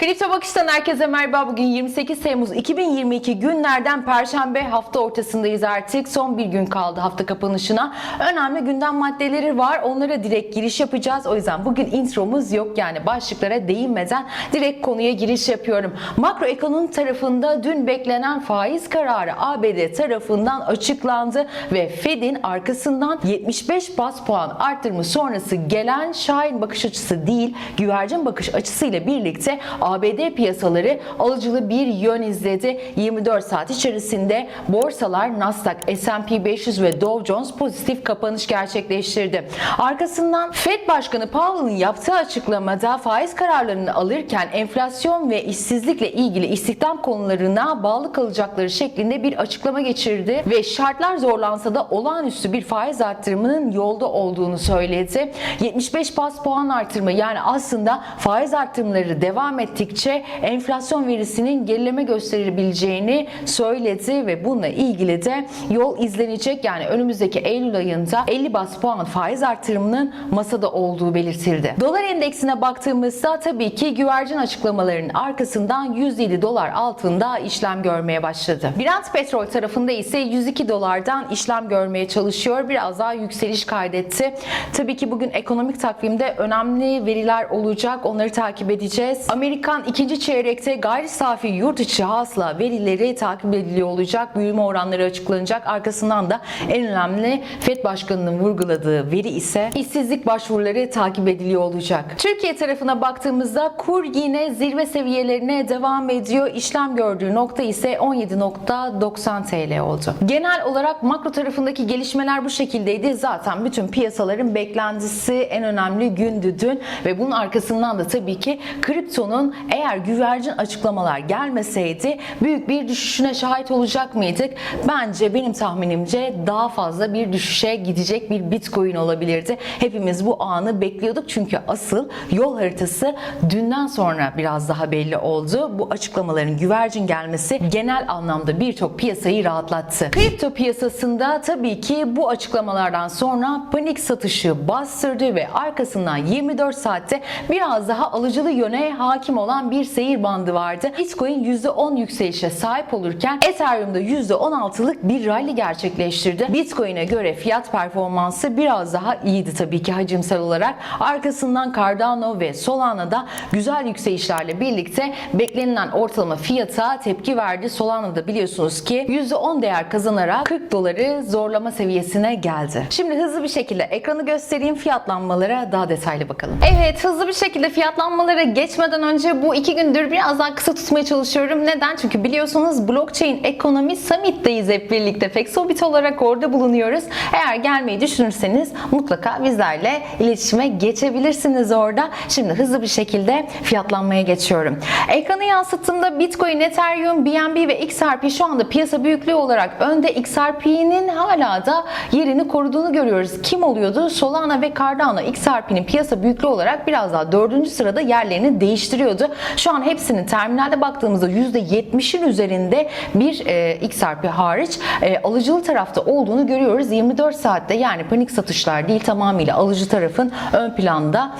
Kripto Bakış'tan herkese merhaba. Bugün 28 Temmuz 2022 günlerden Perşembe hafta ortasındayız artık. Son bir gün kaldı hafta kapanışına. Önemli gündem maddeleri var. Onlara direkt giriş yapacağız. O yüzden bugün intromuz yok. Yani başlıklara değinmeden direkt konuya giriş yapıyorum. Makroekonomi tarafında dün beklenen faiz kararı ABD tarafından açıklandı ve Fed'in arkasından 75 bas puan arttırımı sonrası gelen şahin bakış açısı değil, güvercin bakış açısıyla birlikte ABD piyasaları alıcılı bir yön izledi. 24 saat içerisinde borsalar Nasdaq, S&P 500 ve Dow Jones pozitif kapanış gerçekleştirdi. Arkasından Fed Başkanı Powell'ın yaptığı açıklamada faiz kararlarını alırken enflasyon ve işsizlikle ilgili istihdam konularına bağlı kalacakları şeklinde bir açıklama geçirdi ve şartlar zorlansa da olağanüstü bir faiz arttırımının yolda olduğunu söyledi. 75 bas puan artırımı yani aslında faiz arttırımları devam ettikçe enflasyon verisinin gerileme gösterebileceğini söyledi ve bununla ilgili de yol izlenecek. Yani önümüzdeki Eylül ayında 50 bas puan faiz artırımının masada olduğu belirtildi. Dolar endeksine baktığımızda tabii ki güvercin açıklamalarının arkasından 107 dolar altında işlem görmeye başladı. Brent petrol tarafında ise 102 dolardan işlem görmeye çalışıyor. Biraz daha yükseliş kaydetti. Tabii ki bugün ekonomik takvimde önemli veriler olacak. Onları takip edeceğiz. Amerikan ikinci çeyrekte gayri safi yurt içi hasıla verileri takip ediliyor olacak. Büyüme oranları açıklanacak. Arkasından da en önemli FED Başkanı'nın vurguladığı veri ise işsizlik başvuruları takip ediliyor olacak. Türkiye tarafına baktığımızda kur yine zirve seviyelerine devam ediyor. İşlem gördüğü nokta ise 17.90 TL oldu. Genel olarak makro tarafındaki gelişmeler bu şekildeydi. Zaten bütün piyasaların beklentisi en önemli gündü dün ve bunun arkasından da tabii ki kriptonun eğer güvercin açıklamalar gelmeseydi büyük bir düşüşüne şahit olacak mıydık? Bence benim tahminimce daha fazla bir düşüşe gidecek bir Bitcoin olabilirdi. Hepimiz bu anı bekliyorduk çünkü asıl yol haritası dünden sonra biraz daha belli oldu. Bu açıklamaların güvercin gelmesi genel anlamda birçok piyasayı rahatlattı. Kripto piyasasında tabii ki bu açıklamalardan sonra panik satışı bastırdı ve arkasından 24 saatte biraz daha alıcılı yöne hakim olan bir seyir bandı vardı. Bitcoin %10 yükselişe sahip olurken Ethereum'da %16'lık bir rally gerçekleştirdi. Bitcoin'e göre fiyat performansı biraz daha iyiydi tabii ki hacimsel olarak. Arkasından Cardano ve Solana'da güzel yükselişlerle birlikte beklenilen ortalama fiyata tepki verdi. Solana'da biliyorsunuz ki %10 değer kazanarak 40 doları zorlama seviyesine geldi. Şimdi hızlı bir şekilde ekranı göstereyim fiyatlanmalara daha detaylı bakalım. Evet hızlı bir şekilde fiyatlanmalara geçmeden önce bu iki gündür biraz daha kısa tutmaya çalışıyorum. Neden? Çünkü biliyorsunuz Blockchain Ekonomi Summit'teyiz hep birlikte. Fexobit olarak orada bulunuyoruz. Eğer gelmeyi düşünürseniz mutlaka bizlerle iletişime geçebilirsiniz orada. Şimdi hızlı bir şekilde fiyatlanmaya geçiyorum. Ekranı yansıttığımda Bitcoin, Ethereum, BNB ve XRP şu anda piyasa büyüklüğü olarak önde. XRP'nin hala da yerini koruduğunu görüyoruz. Kim oluyordu? Solana ve Cardano XRP'nin piyasa büyüklüğü olarak biraz daha dördüncü sırada yerlerini değiştiriyordu. Şu an hepsinin terminalde baktığımızda %70'in üzerinde bir e, XRP hariç e, alıcılı tarafta olduğunu görüyoruz. 24 saatte yani panik satışlar değil tamamıyla alıcı tarafın ön planda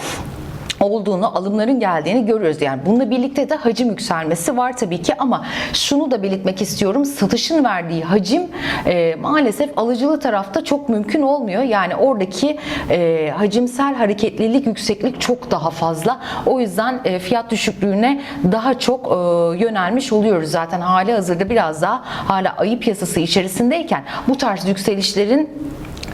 olduğunu, alımların geldiğini görüyoruz. Yani bununla birlikte de hacim yükselmesi var tabii ki ama şunu da belirtmek istiyorum. Satışın verdiği hacim e, maalesef alıcılı tarafta çok mümkün olmuyor. Yani oradaki e, hacimsel hareketlilik, yükseklik çok daha fazla. O yüzden e, fiyat düşüklüğüne daha çok e, yönelmiş oluyoruz. Zaten hali hazırda biraz daha hala ayı piyasası içerisindeyken bu tarz yükselişlerin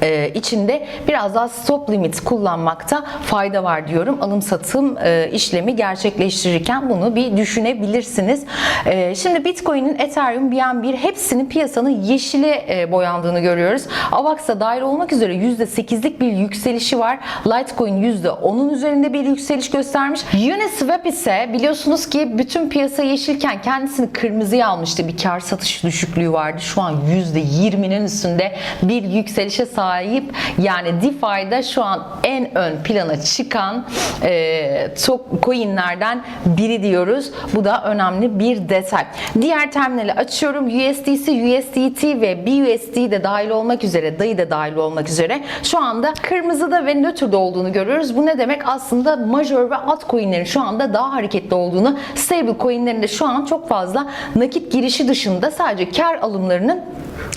e, içinde biraz daha stop limit kullanmakta fayda var diyorum. Alım satım e, işlemi gerçekleştirirken bunu bir düşünebilirsiniz. E, şimdi Bitcoin'in, Ethereum, BNB hepsinin piyasanın yeşile e, boyandığını görüyoruz. AVAX'a dahil olmak üzere %8'lik bir yükselişi var. Litecoin %10'un üzerinde bir yükseliş göstermiş. Uniswap ise biliyorsunuz ki bütün piyasa yeşilken kendisini kırmızıya almıştı. Bir kar satış düşüklüğü vardı. Şu an %20'nin üstünde bir yükselişe sahip sahip. Yani DeFi'de şu an en ön plana çıkan e, çok coinlerden biri diyoruz. Bu da önemli bir detay. Diğer terminali açıyorum. USDC, USDT ve BUSD de dahil olmak üzere, DAI de dahil olmak üzere şu anda kırmızıda ve nötrde olduğunu görüyoruz. Bu ne demek? Aslında major ve altcoin'lerin şu anda daha hareketli olduğunu, stable coin'lerin de şu an çok fazla nakit girişi dışında sadece kar alımlarının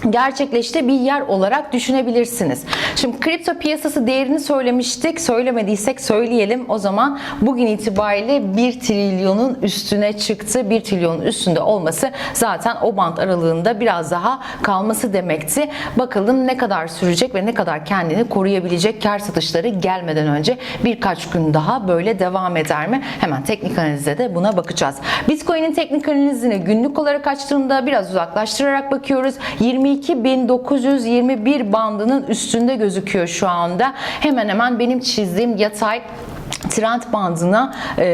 gerçekleştiği bir yer olarak düşünebilirsiniz. Şimdi kripto piyasası değerini söylemiştik. Söylemediysek söyleyelim. O zaman bugün itibariyle 1 trilyonun üstüne çıktı. 1 trilyonun üstünde olması zaten o band aralığında biraz daha kalması demekti. Bakalım ne kadar sürecek ve ne kadar kendini koruyabilecek kar satışları gelmeden önce birkaç gün daha böyle devam eder mi? Hemen teknik analizde de buna bakacağız. Bitcoin'in teknik analizini günlük olarak açtığımda biraz uzaklaştırarak bakıyoruz. 22.921 bandının üstünde gözüküyor şu anda. Hemen hemen benim çizdiğim yatay trend bandına e,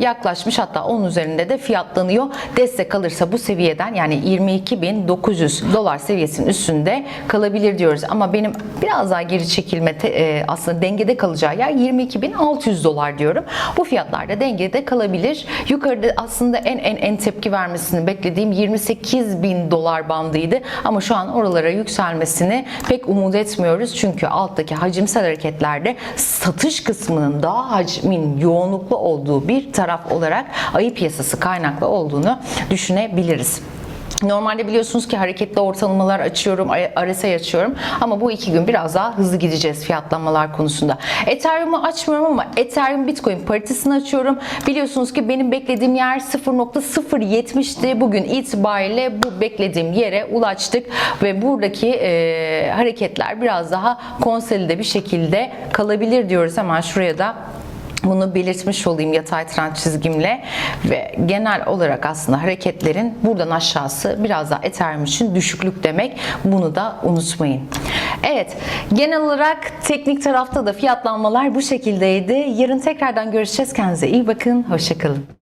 yaklaşmış hatta onun üzerinde de fiyatlanıyor. Destek alırsa bu seviyeden yani 22.900 dolar seviyesinin üstünde kalabilir diyoruz. Ama benim biraz daha geri çekilme te- e, aslında dengede kalacağı yer 22.600 dolar diyorum. Bu fiyatlarda dengede kalabilir. Yukarıda aslında en en en tepki vermesini beklediğim 28.000 dolar bandıydı. Ama şu an oralara yükselmesini pek umut etmiyoruz. Çünkü alttaki hacimsel hareketlerde satış kısmının daha hacmin yoğunluklu olduğu bir taraf olarak ayı piyasası kaynaklı olduğunu düşünebiliriz. Normalde biliyorsunuz ki hareketli ortalamalar açıyorum, RSI açıyorum ama bu iki gün biraz daha hızlı gideceğiz fiyatlanmalar konusunda. Ethereum'u açmıyorum ama Ethereum Bitcoin paritesini açıyorum. Biliyorsunuz ki benim beklediğim yer 0.070'ti. Bugün itibariyle bu beklediğim yere ulaştık ve buradaki e, hareketler biraz daha konsolide bir şekilde kalabilir diyoruz. Hemen şuraya da bunu belirtmiş olayım yatay trend çizgimle ve genel olarak aslında hareketlerin buradan aşağısı biraz daha Ethereum için düşüklük demek. Bunu da unutmayın. Evet, genel olarak teknik tarafta da fiyatlanmalar bu şekildeydi. Yarın tekrardan görüşeceğiz. Kendinize iyi bakın. Hoşçakalın.